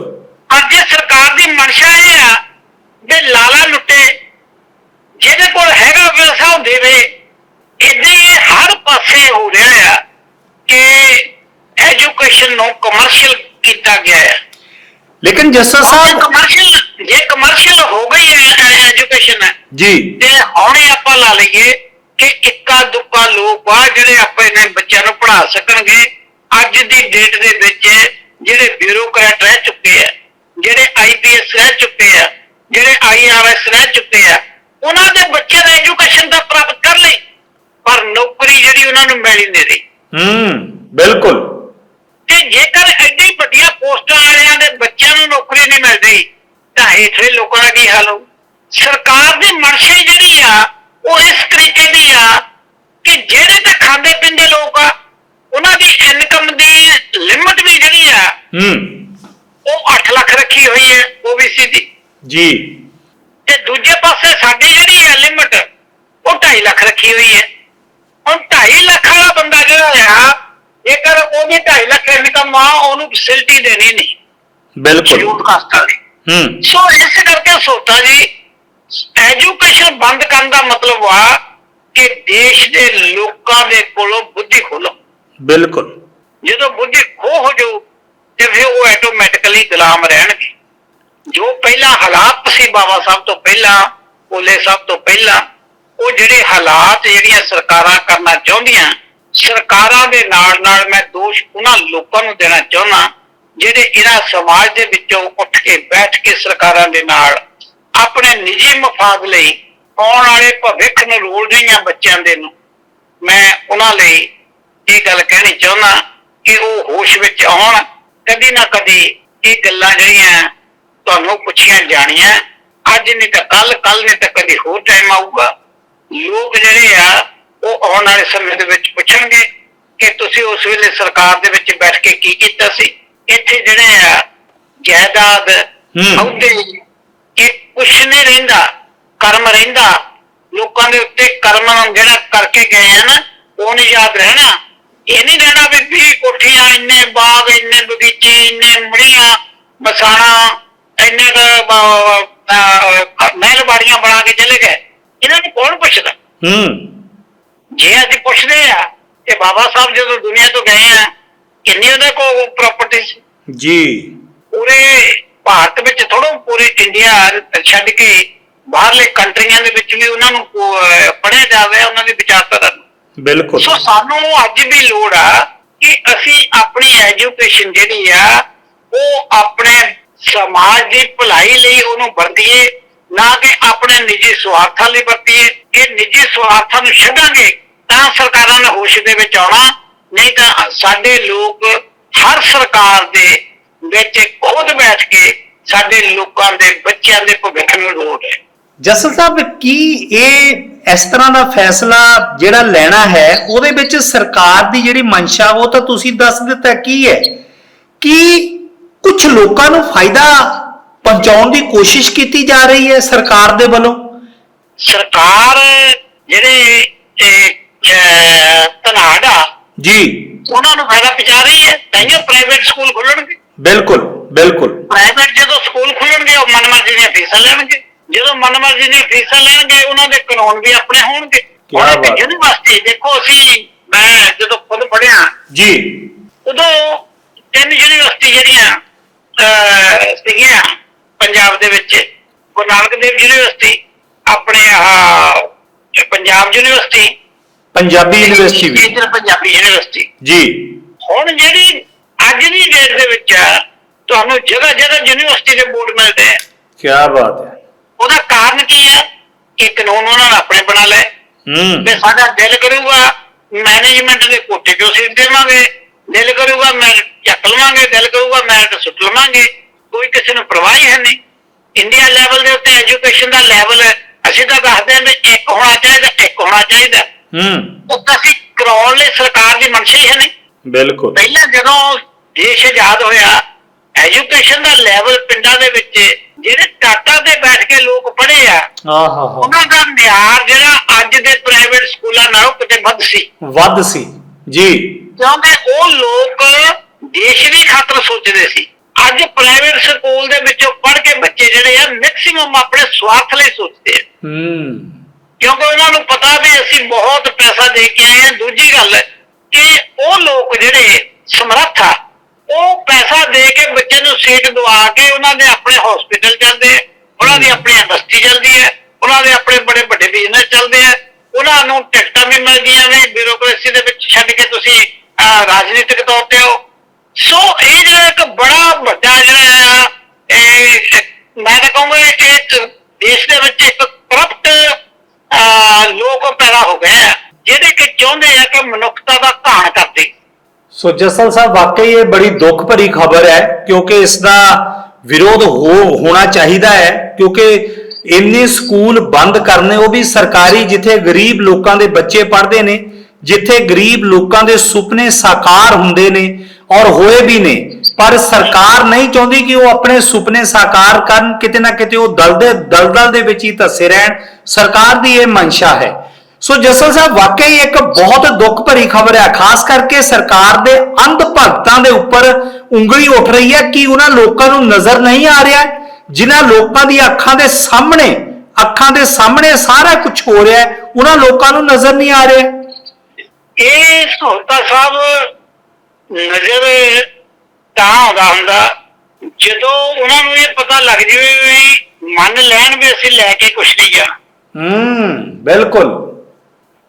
ਅੱਜ ਸਰਕਾਰ ਦੀ ਮਨਸ਼ਾ ਇਹ ਆ ਵੀ ਲਾਲਾ ਲੁੱਟੇ ਜਿਹਦੇ ਕੋਲ ਹੈਗਾ ਪੈਸਾ ਉਹ ਦੇਵੇ ਇਦਾਂ ਇਹ ਹਰ ਪਾਸੇ ਹੋ ਰਿਹਾ ਆ ਕਿ ਐਜੂਕੇਸ਼ਨ ਨੂੰ ਕਮਰਸ਼ੀਅਲ ਕੀਤਾ ਗਿਆ ਹੈ ਲੇਕਿਨ ਜੱਸਾ ਜੇ ਸਾਹਿਬ ਕਮਰਸ਼ੀਅਲ ਜੇ ਕਮਰਸ਼ੀਅਲ ਹੋ ਗਈ ਹੈ ਐਜੂਕੇਸ਼ਨ ਜੀ। ਤੇ ਹੁਣੇ ਆਪਾਂ ਲਾ ਲਈਏ ਕਿ ਇੱਕਾ ਦੁੱਕਾ ਲੋਕ ਆ ਜਿਹੜੇ ਆਪਾਂ ਇਹਨਾਂ ਬੱਚਿਆਂ ਨੂੰ ਪੜ੍ਹਾ ਸਕਣਗੇ। ਅੱਜ ਦੀ ਡੇਟ ਦੇ ਵਿੱਚ ਜਿਹੜੇ ਬਿਊਰੋਕਰੈਟ ਰਹਿ ਚੁੱਕੇ ਆ ਜਿਹੜੇ ਆਈਪੀਐਸ ਰਹਿ ਚੁੱਕੇ ਆ ਜਿਹੜੇ ਆਈਆਰਐਸ ਰਹਿ ਚੁੱਕੇ ਆ ਉਹਨਾਂ ਦੇ ਬੱਚੇ ਦਾ ਐਜੂਕੇਸ਼ਨ ਦਾ ਪ੍ਰਾਪਤ ਕਰ ਲਈ। ਉਹਨਾਂ ਨੂੰ ਮਿਲ ਹੀ ਨਹੀਂ ਰਹੀ। ਹੂੰ ਬਿਲਕੁਲ। ਤੇ ਜੇਕਰ ਐਡੀ ਵੱਡੀਆਂ ਪੋਸਟਾਂ ਵਾਲਿਆਂ ਦੇ ਬੱਚਿਆਂ ਨੂੰ ਨੌਕਰੀ ਨਹੀਂ ਮਿਲਦੀ ਤਾਂ ਹੇਠਲੇ ਲੋਕਾਂ ਦਾ ਕੀ ਹਾਲ ਹੋਊ? ਸਰਕਾਰ ਦੀ ਮਨਸ਼ਾ ਹੀ ਜਿਹੜੀ ਆ ਉਹ ਇਸ ਤਰੀਕੇ ਦੀ ਆ ਕਿ ਜਿਹੜੇ ਤਾਂ ਖਾਂਦੇ ਪੀਂਦੇ ਲੋਕ ਆ ਉਹਨਾਂ ਦੀ ਇਨਕਮ ਦੀ ਲਿਮਟ ਵੀ ਜਿਹੜੀ ਆ ਹੂੰ। ਉਹ 8 ਲੱਖ ਰੱਖੀ ਹੋਈ ਹੈ OBC ਦੀ। ਜੀ। ਤੇ ਦੂਜੇ ਪਾਸੇ ਸਾਡੀ ਜਿਹੜੀ ਹੈ ਲਿਮਟ ਉਹ 2.5 ਲੱਖ ਰੱਖੀ ਹੋਈ ਹੈ। ਹੁਣ 2.5 ਲੱਖ ਵਾਲਾ ਬੰਦਾ ਜਿਹੜਾ ਆ ਜੇਕਰ ਉਹਦੀ 2.5 ਲੱਖ ਇਨਕਮ ਆ ਉਹਨੂੰ ਫੈਸਿਲਿਟੀ ਦੇਣੀ ਨਹੀਂ। ਬਿਲਕੁਲ। ਸ਼ਡਿਊਲ ਕਾਸਟ ਵਾਲੀ ਹੂੰ। ਸੋ ਇਸ ਕਰਕੇ ਸੋਤਾ ਜੀ ਐਜੂਕੇਸ਼ਨ ਬੰਦ ਕਰਨ ਦਾ ਮਤਲਬ ਆ ਕਿ ਦੇਸ਼ ਦੇ ਲੋਕਾਂ ਦੇ ਕੋਲੋਂ ਬੁੱਧੀ ਖੋਲੋ। ਬਿਲਕੁਲ। ਜਦੋਂ ਬੁੱਧੀ ਖੋ ਹੋ ਜਾਊ ਤੇ ਫਿਰ ਉਹ ਆਟੋਮੈਟਿਕਲੀ ਗੁਲਾਮ ਰਹਿਣਗੇ। ਜੋ ਪਹਿਲਾਂ ਹਾਲਾਤ ਸੀ ਬਾਬਾ ਸਾਹਿਬ ਤੋਂ ਪਹਿਲਾਂ ਭੋਲੇ ਸਾਹਿਬ ਤੋਂ ਪਹਿਲਾਂ ਉਹ ਜਿਹੜੇ ਹਾਲਾਤ ਜਿਹੜੀਆਂ ਸਰਕਾਰਾਂ ਕਰਨਾ ਚਾਹੁੰਦੀਆਂ, ਸਰਕਾਰਾਂ ਦੇ ਨਾਲ ਨਾਲ ਮੈਂ ਦੋਸ਼ ਉਹਨਾਂ ਲੋਕਾਂ ਨੂੰ ਦੇਣਾ ਚਾਹੁੰਦਾ, ਜਿਹੜੇ ਇਹਨਾਂ ਸਮਾਜ ਦੇ ਵਿੱਚੋਂ ਉੱਠ ਕੇ ਬੈਠ ਕੇ ਸਰਕਾਰਾਂ ਦੇ ਨਾਲ ਆਪਣੇ ਨਿੱਜੀ ਮਫਾਦ ਲਈ ਆਉਣ ਵਾਲੇ ਭਵਿੱਖ ਨੂੰ ਰੋਲ ਰਹੀਆਂ ਬੱਚਿਆਂ ਦੇ ਨੂੰ, ਮੈਂ ਉਹਨਾਂ ਲਈ ਇਹ ਗੱਲ ਕਹਿਣੀ ਚਾਹੁੰਦਾ ਕਿ ਉਹ ਹੋਸ਼ ਵਿੱਚ ਆਉਣ, ਕਦੀ ਨਾ ਕਦੀ ਇਹ ਗੱਲਾਂ ਜਿਹੜੀਆਂ ਤੁਹਾਨੂੰ ਪੁੱਛੀਆਂ ਜਾਣੀਆਂ, ਅੱਜ ਨਹੀਂ ਤਾਂ ਕੱਲ ਕੱਲ ਨਹੀਂ ਤਾਂ ਕਦੀ ਹੋਰ ਟਾਈਮ ਆਊਗਾ। ਲੋਕ ਜਿਹੜੇ ਆ ਉਹ ਆਉਣ ਵਾਲੇ ਸਮੇਂ ਦੇ ਵਿੱਚ ਪੁੱਛਣਗੇ ਕਿ ਤੁਸੀਂ ਉਸ ਵੇਲੇ ਸਰਕਾਰ ਦੇ ਵਿੱਚ ਬੈਠ ਕੇ ਕੀ ਕੀਤਾ ਸੀ? ਇੱਥੇ ਜਿਹੜੇ ਆ ਜਾਇਦਾਦ। ਅਹੁਦੇ ਇਹ ਕੁਛ ਨਹੀਂ ਰਹਿੰਦਾ ਕਰਮ ਰਹਿੰਦਾ ਲੋਕਾਂ ਦੇ ਉੱਤੇ ਕਰਮ ਜਿਹੜਾ ਕਰਕੇ ਗਏ ਆ ਨਾ ਉਹ ਨਹੀਂ ਯਾਦ ਰਹਿਣਾ। ਇਹ ਨਹੀਂ ਰਹਿਣਾ ਵੀ 20 ਕੋਠੀਆਂ ਇੰਨੇ ਬਾਗ ਇੰਨੇ ਬਗੀਚੇ ਇੰਨੇ ਮੜੀਆਂ ਮਸਾਣਾ ਇੰਨੇ ਮਹਿਲ ਬਾੜੀਆਂ ਬਣਾ ਕੇ ਚਲੇ ਗਏ। ਇਹਨਾਂ ਨੂੰ ਕੌਣ ਪੁੱਛਦਾ? ਹੂੰ। ਜੇ ਅਸੀਂ ਪੁੱਛਦੇ ਆ ਕਿ ਬਾਬਾ ਸਾਹਿਬ ਜਦੋਂ ਦੁਨੀਆ ਤੋਂ ਗਏ ਆ ਕਿੰਨੀ ਉਹਦੇ ਕੋਲ ਪ੍ਰਾਪਰਟੀ ਸੀ? ਜੀ। ਪੂਰੇ ਭਾਰਤ ਵਿੱਚ ਥੋੜਾ ਪੂਰੇ ਇੰਡੀਆ ਛੱਡ ਕੇ ਬਾਹਰਲੇ ਕੰਟਰੀਆਂ ਦੇ ਵਿੱਚ ਵੀ ਉਹਨਾਂ ਨੂੰ ਪੜਿਆ ਜਾਵੇ ਉਹਨਾਂ ਦੀ ਵਿਚਾਰਧਾਰਾ ਨੂੰ। ਬਿਲਕੁਲ। ਸੋ ਸਾਨੂੰ ਅੱਜ ਵੀ ਲੋੜ ਆ ਕਿ ਅਸੀਂ ਆਪਣੀ ਐਜੂਕੇਸ਼ਨ ਜਿਹੜੀ ਆ ਉਹ ਆਪਣੇ ਸਮਾਜ ਦੀ ਭਲਾਈ ਲਈ ਉਹਨੂੰ ਵਰਤੀਏ ਨਾ ਕਿ ਆਪਣੇ ਨਿੱਜੀ ਸਵਾਰਥਾਂ ਲਈ ਵਰਤੀਏ। ਇਹ ਨਿੱਜੀ ਸਵਾਰਥਾਂ ਨੂੰ ਛੱਡਾਂਗੇ ਤਾਂ ਸਰਕਾਰਾਂ ਨੇ ਹੋਸ਼ ਦੇ ਵਿੱਚ ਆਉਣਾ। ਨਹੀਂ ਤਾਂ ਸਾਡੇ ਲੋਕ ਹਰ ਸਰਕਾਰ ਦੇ ਵਿੱਚ ਖੁਦ ਬੈਠ ਕੇ ਸਾਡੇ ਲੋਕਾਂ ਦੇ ਬੱਚਿਆਂ ਦੇ ਭਵਿੱਖ ਨੂੰ ਰੋੜ ਹੈ ਜਸਲ ਸਾਹਿਬ, ਕੀ ਇਹ ਇਸ ਤਰ੍ਹਾਂ ਦਾ ਫੈਸਲਾ ਜਿਹੜਾ ਲੈਣਾ ਹੈ, ਉਹਦੇ ਵਿੱਚ ਸਰਕਾਰ ਦੀ ਜਿਹੜੀ ਮਨਸ਼ਾ, ਉਹ ਤਾਂ ਤੁਸੀਂ ਦੱਸ ਦਿੱਤਾ ਕੀ ਹੈ? ਕਿ ਕੁਝ ਲੋਕਾਂ ਨੂੰ ਫਾਇਦਾ ਪਹੁੰਚਾਉਣ ਦੀ ਕੋਸ਼ਿਸ਼ ਕੀਤੀ ਜਾ ਰਹੀ ਹੈ ਸਰਕਾਰ ਦੇ ਵੱਲੋਂ? ਸਰਕਾਰ ਜਿਹੜੇ ਧਨਾਢ ਆ ਜੀ। ਉਹਨਾਂ ਨੂੰ ਫਾਇਦਾ ਪਹੁੰਚਾ ਰਹੀ ਹੈ। ਤਾਂ ਪ੍ਰਾਈਵੇਟ ਸਕੂਲ ਖੁੱਲਣਗੇ। ਬਿਲਕੁਲ ਬਿਲਕੁਲ। ਪ੍ਰਾਈਵੇਟ ਜਦੋਂ ਸਕੂਲ ਖੁੱਲਣਗੇ ਉਹ ਮਨਮਰਜ਼ੀ ਦੀਆਂ ਫੀਸਾਂ ਲੈਣਗੇ। ਜਦੋਂ ਮਨਮਰਜ਼ੀ ਦੀਆਂ ਫੀਸਾਂ ਲੈਣਗੇ ਉਹਨਾਂ ਦੇ ਕਾਨੂੰਨ ਵੀ ਆਪਣੇ ਹੋਣਗੇ। ਇੱਕ ਬਾਤ। ਯੂਨੀਵਰਸਿਟੀ ਦੇਖੋ ਅਸੀਂ ਮੈਂ ਜਦੋਂ ਖੁਦ ਪੜਿਆ ਜੀ। ਉਦੋਂ ਤਿੰਨ ਯੂਨੀਵਰਸਿਟੀ ਜਿਹੜੀਆਂ ਸੀਗੀਆਂ। ਪੰਜਾਬ ਦੇ ਵਿੱਚ ਗੁਰੂ ਨਾਨਕ ਦੇਵ ਯੂਨੀਵਰਸਿਟੀ ਆਪਣੇ ਆਹ ਪੰਜਾਬ ਯੂਨੀਵਰਸਿਟੀ ਪੰਜਾਬੀ ਯੂਨੀਵਰਸਿਟੀ ਵੀ। ਕੇਂਦਰ ਪੰਜਾਬੀ ਯੂਨੀਵਰਸਿਟੀ। ਜੀ। ਹੁਣ ਜਿਹੜੀ ਅੱਜ ਦੀ ਡੇਟ ਦੇ ਵਿੱਚ ਤੁਹਾਨੂੰ ਜਗ੍ਹਾ ਜਗ੍ਹਾ ਯੂਨੀਵਰਸਿਟੀ ਦੇ ਬੋਰਡ ਮਿਲਦੇ ਆ। ਕੀ ਬਾਤ ਹੈ। ਉਹਦਾ ਕਾਰਨ ਕੀ ਹੈ ਕਿ ਕਾਨੂੰਨ ਉਹਨਾਂ ਨੇ ਆਪਣੇ ਬਣਾ ਲਏ। ਹੂੰ। ਤੇ ਸਾਡਾ ਦਿਲ ਕਰੂਗਾ ਮੈਨੇਜਮੈਂਟ ਦੇ ਕੋਟੇ ਚੋਂ ਸੀਟ ਦੇਵਾਂਗੇ? ਦਿਲ ਕਰੂਗਾ ਮੈਂ ਚੱਕ ਲਵਾਂਗੇ ਦਿਲ ਕਰੂਗਾ ਮੈਰਿਟ ਸੁੱਟ ਲਵਾਂਗੇ। ਕੋਈ ਕਿਸੇ ਨੂੰ ਪਰਵਾਹ ਹੀ ਨਹੀਂ। ਇੰਡੀਆ ਲੈਵਲ ਦੇ ਉੱਤੇ ਐਜੂਕੇਸ਼ਨ ਦਾ ਲੈਵਲ ਅਸੀਂ ਤਾਂ ਦੱਸਦੇ ਹਾਂ ਵੀ ਇੱਕ ਹੋਣਾ ਚਾਹੀਦਾ ਇੱਕ ਹੋਣਾ ਚਾਹੀਦਾ। ਹੂੰ। ਉਹ ਤਾਂ ਅਸੀਂ ਕਰਾਉਣ ਲਈ ਸਰਕਾਰ ਦੀ ਮਨਸ਼ਾ ਹੀ ਹੈ ਨਹੀਂ। ਬਿਲਕੁਲ। ਪਹਿਲਾਂ ਜਦੋਂ ਦੇਸ਼ ਆਜ਼ਾਦ ਹੋਇਆ ਐਜੂਕੇਸ਼ਨ ਦਾ ਲੈਵਲ ਪਿੰਡਾਂ ਦੇ ਵਿੱਚ ਜਿਹੜੇ ਟਾਟਾ ਤੇ ਬੈਠ ਕੇ ਲੋਕ ਪੜ੍ਹੇ ਆ ਆਹਾ ਉਹਨਾਂ ਦਾ ਮਿਆਰ ਜਿਹੜਾ ਅੱਜ ਦੇ ਪ੍ਰਾਈਵੇਟ ਸਕੂਲਾਂ ਨਾਲੋਂ ਕਿਤੇ ਵੱਧ ਸੀ। ਵੱਧ ਸੀ। ਜੀ। ਕਿਉਂਕਿ ਉਹ ਲੋਕ ਦੇਸ਼ ਦੀ ਖਾਤਰ ਸੋਚਦੇ ਸੀ। ਅੱਜ ਪ੍ਰਾਈਵੇਟ ਸਕੂਲ ਦੇ ਵਿੱਚੋਂ ਪੜ੍ਹ ਕੇ ਬੱਚੇ ਜਿਹੜੇ ਆ ਮੈਕਸਿਮਮ ਆਪਣੇ ਸਵਾਰਥ ਲਈ ਸੋਚਦੇ ਆ। ਹੂੰ। ਕਿਉਂਕਿ ਉਹਨਾਂ ਨੂੰ ਪਤਾ ਵੀ ਅਸੀਂ ਬਹੁਤ ਪੈਸਾ ਦੇ ਕੇ ਆਏ ਹਾਂ ਦੂਜੀ ਗੱਲ ਕਿ ਉਹ ਲੋਕ ਜਿਹੜੇ ਸਮਰੱਥ ਆ ਉਹ ਪੈਸਾ ਦੇ ਕੇ ਬੱਚੇ ਨੂੰ ਸੀਟ ਦਵਾ ਕੇ ਉਹਨਾਂ ਦੇ ਆਪਣੇ ਹਸਪੀਟਲ ਚੱਲਦੇ ਆ ਉਹਨਾਂ ਦੀ ਆਪਣੀ ਇੰਡਸਟਰੀ ਚੱਲਦੀ ਹੈ ਉਹਨਾਂ ਦੇ ਆਪਣੇ ਬੜੇ ਵੱਡੇ ਬਿਜ਼ਨਸ ਚੱਲਦੇ ਆ। ਉਹਨਾਂ ਨੂੰ ਟਿਕਟਾਂ ਵੀ ਮਿਲਦੀਆਂ ਨੇ ਬਿਊਰੋਕ੍ਰੇਸੀ ਦੇ ਵਿੱਚ ਛੱਡ ਕੇ ਤੁਸੀਂ ਰਾਜਨੀਤਿਕ ਤੌਰ ਤੇ ਹੋ ਸੋ ਇਹ ਜਿਹੜਾ ਇੱਕ ਬੜਾ ਵੱਡਾ ਜਿਹੜਾ ਇਹ ਮੈਂ ਤਾਂ ਕਹੂੰਗਾ ਇਹ ਦੇਸ਼ ਦੇ ਵਿੱਚ ਇੱਕ ਕਰਪਟ ਲੋਕ ਪੈਦਾ ਹੋ ਗਏ ਜਿਹੜੇ ਕਿ ਚਾਹੁੰਦੇ ਆ ਕਿ ਮਨੁੱਖਤਾ ਦਾ ਘਾਣ ਕਰਦੇ। ਸੋ ਜਸਲ ਸਾਹਿਬ, ਵਾਕਈ ਇਹ ਬੜੀ ਦੁੱਖ ਭਰੀ ਖਬਰ ਹੈ, ਕਿਉਂਕਿ ਇਸ ਦਾ ਵਿਰੋਧ ਹੋ, ਹੋਣਾ ਚਾਹੀਦਾ ਹੈ, ਕਿਉਂਕਿ ਇੰਨੇ ਸਕੂਲ ਬੰਦ ਕਰਨੇ, ਉਹ ਵੀ ਸਰਕਾਰੀ, ਜਿੱਥੇ ਗਰੀਬ ਲੋਕਾਂ ਦੇ ਬੱਚੇ ਪੜ੍ਹਦੇ ਨੇ, ਜਿੱਥੇ ਗਰੀਬ ਲੋਕਾਂ ਦੇ ਸੁਪਨੇ ਸਾਕਾਰ ਹੁੰਦੇ ਨੇ ਔਰ ਹੋਏ ਵੀ ਨੇ। ਪਰ ਸਰਕਾਰ ਨਹੀਂ ਚਾਹੁੰਦੀ ਕਿ ਉਹ ਆਪਣੇ ਸੁਪਨੇ ਸਾਕਾਰ ਕਰਨ, ਕਿਤੇ ਨਾ ਕਿਤੇ ਉਹ ਦਲਦੇ, ਦਲਦਲ ਦੇ ਵਿੱਚ ਹੀ ਧੱਸੇ ਰਹਿਣ। ਸਰਕਾਰ ਦੀ ਇਹ ਮਨਸ਼ਾ ਹੈ। ਸੋ ਜਸਲ ਸਾਹਿਬ, ਵਾਕਈ ਇੱਕ ਬਹੁਤ ਦੁੱਖ ਭਰੀ ਖਬਰ ਹੈ। ਖਾਸ ਕਰਕੇ ਸਰਕਾਰ ਦੇ ਅੰਧ ਭਗਤਾਂ ਦੇ ਉੱਪਰ ਉਂਗਲੀ ਉੱਠ ਰਹੀ ਹੈ ਕਿ ਉਹਨਾਂ ਲੋਕਾਂ ਨੂੰ ਨਜ਼ਰ ਨਹੀਂ ਆ ਰਿਹਾ। ਜਿਨ੍ਹਾਂ ਲੋਕਾਂ ਦੀ ਅੱਖਾਂ ਦੇ ਸਾਹਮਣੇ, ਅੱਖਾਂ ਦੇ ਸਾਹਮਣੇ ਸਾਰਾ ਕੁਝ ਹੋ ਰਿਹਾ ਹੈ, ਉਹਨਾਂ ਲੋਕਾਂ ਨੂੰ ਨਜ਼ਰ ਨਹੀਂ ਆ ਰਿਹਾ। ਇਹ ਸਹੂਲਤਾਂ ਸਾਹਿਬ ਨਜ਼ਰ ਤਾਂ ਆਉਂਦਾ ਹੁੰਦਾ। ਜਦੋਂ ਉਹਨਾਂ ਨੂੰ ਇਹ ਪਤਾ ਲੱਗ ਜਾਵੇ ਵੀ ਮੰਨ ਲੈਣ ਵੀ ਅਸੀਂ ਲੈ ਕੇ ਕੁਛ ਨਹੀਂ ਜਾ ਹੂੰ ਬਿਲਕੁਲ।